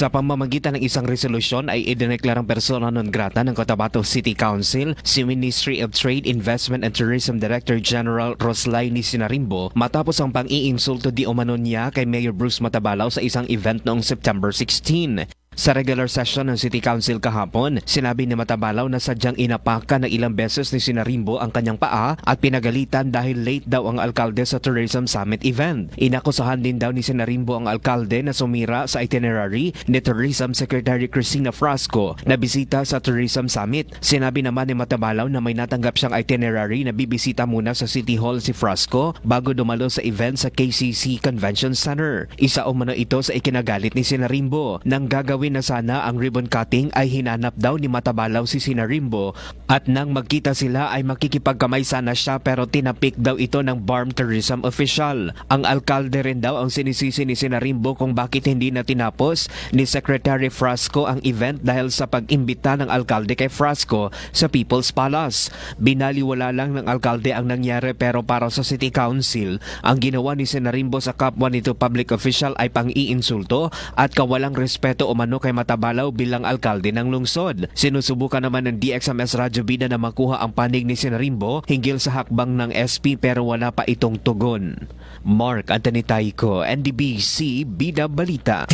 Sa pamamagitan ng isang resolusyon ay idineklarang persona non grata ng Cotabato City Council si Ministry of Trade, Investment and Tourism Director General Roslaini Sinarimbo matapos ang pang-iinsulto di umano niya kay Mayor Bruce Matabalaw sa isang event noong September 16. Sa regular session ng City Council kahapon, sinabi ni Matabalaw na sadyang inapakan ng ilang beses ni Sinarimbo ang kanyang paa at pinagalitan dahil late daw ang alkalde sa Tourism Summit event. Inakusahan din daw ni Sinarimbo ang alkalde na sumira sa itinerary ni Tourism Secretary Cristina Frasco na bisita sa Tourism Summit. Sinabi naman ni Matabalaw na may natanggap siyang itinerary na bibisita muna sa City Hall si Frasco bago dumalo sa event sa KCC Convention Center. Isa umano ito sa ikinagalit ni Sinarimbo nang gagawin na sana ang ribbon cutting ay hinanap daw ni Matabalaw si Sinarimbo at nang magkita sila ay makikipagkamay sana siya pero tinapik daw ito ng Barm Tourism official. Ang alkalde rin daw ang sinisisi ni Sinarimbo kung bakit hindi na tinapos ni Secretary Frasco ang event dahil sa pag-imbita ng alkalde kay Frasco sa People's Palace. Binaliwala lang ng alkalde ang nangyari pero para sa City Council, ang ginawa ni Sinarimbo sa kapwa nito public official ay pang-iinsulto at kawalang respeto umano kay Matabalaw bilang alkalde ng lungsod. Sinusubukan naman ng DXMS Radyo Bida na makuha ang panig ni Sinarimbo hinggil sa hakbang ng SP pero wala pa itong tugon. Mark Anthony Taico, NDBC Bida Balita.